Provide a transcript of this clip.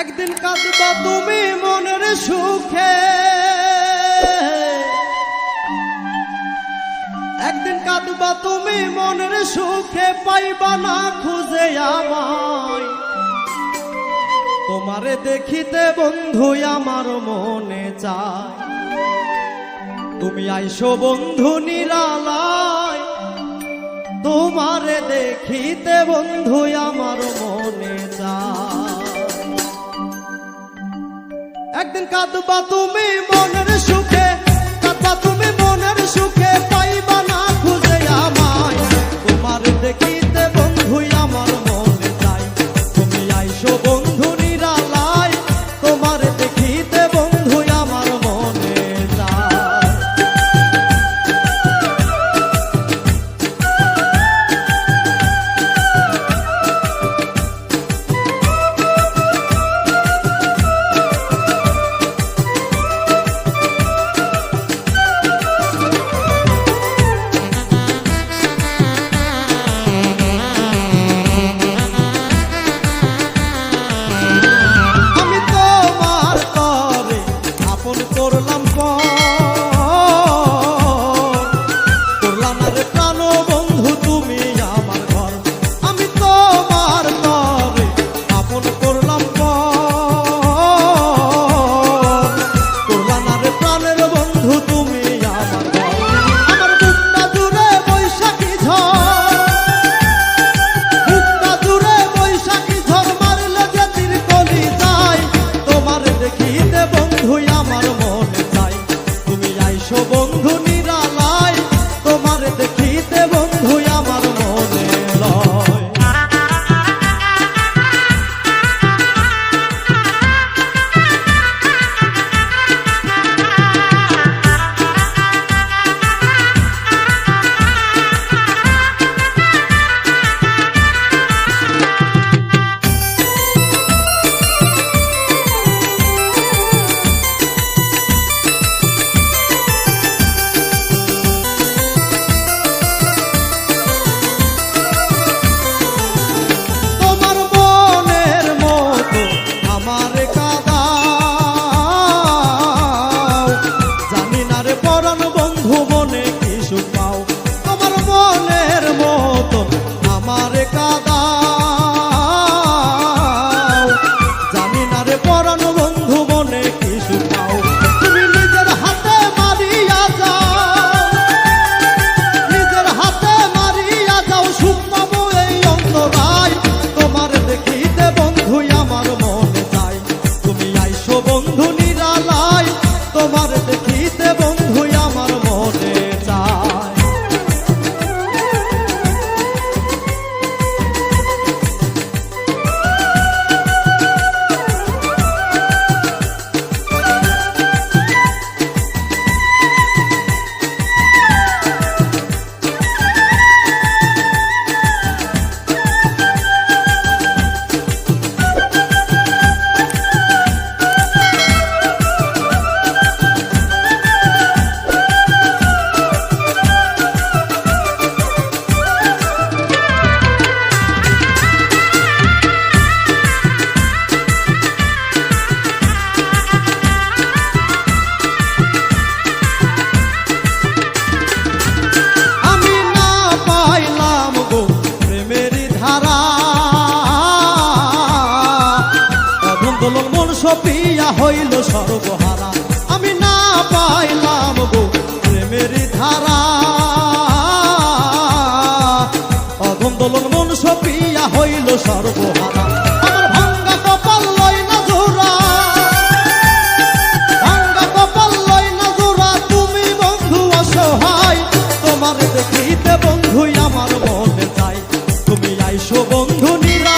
একদিন কাঁদবা তুমি মনের সুখে। একদিন কাঁদবা তুমি মনের সুখে, পাইবা না খুঁজে আমায়। তোমারে দেখিতে বন্ধু আমার মনে চায়। তুমি আইসো বন্ধু নিরালায়। তোমারে দেখিতে বন্ধু আমার মনে চায়। একদিন কাঁদবা তুমি মনের সুখে, কাঁদবা তুমি মনের সুখে, পাইবা না খুঁজে আমায়। তোমার দেখিতে বন্ধুই আমার মনে যাই তুমি আইসো তোমার আন্দোলন মন সপিয়া হইল সর্বহারা। আমি না পাইলাম গো প্রেমের ধারা। আন্দোলন মন সপিয়া হইল সর্বহারা। দেখিতে আমার মনে চাই। তুমি আইসো বন্ধু নিরা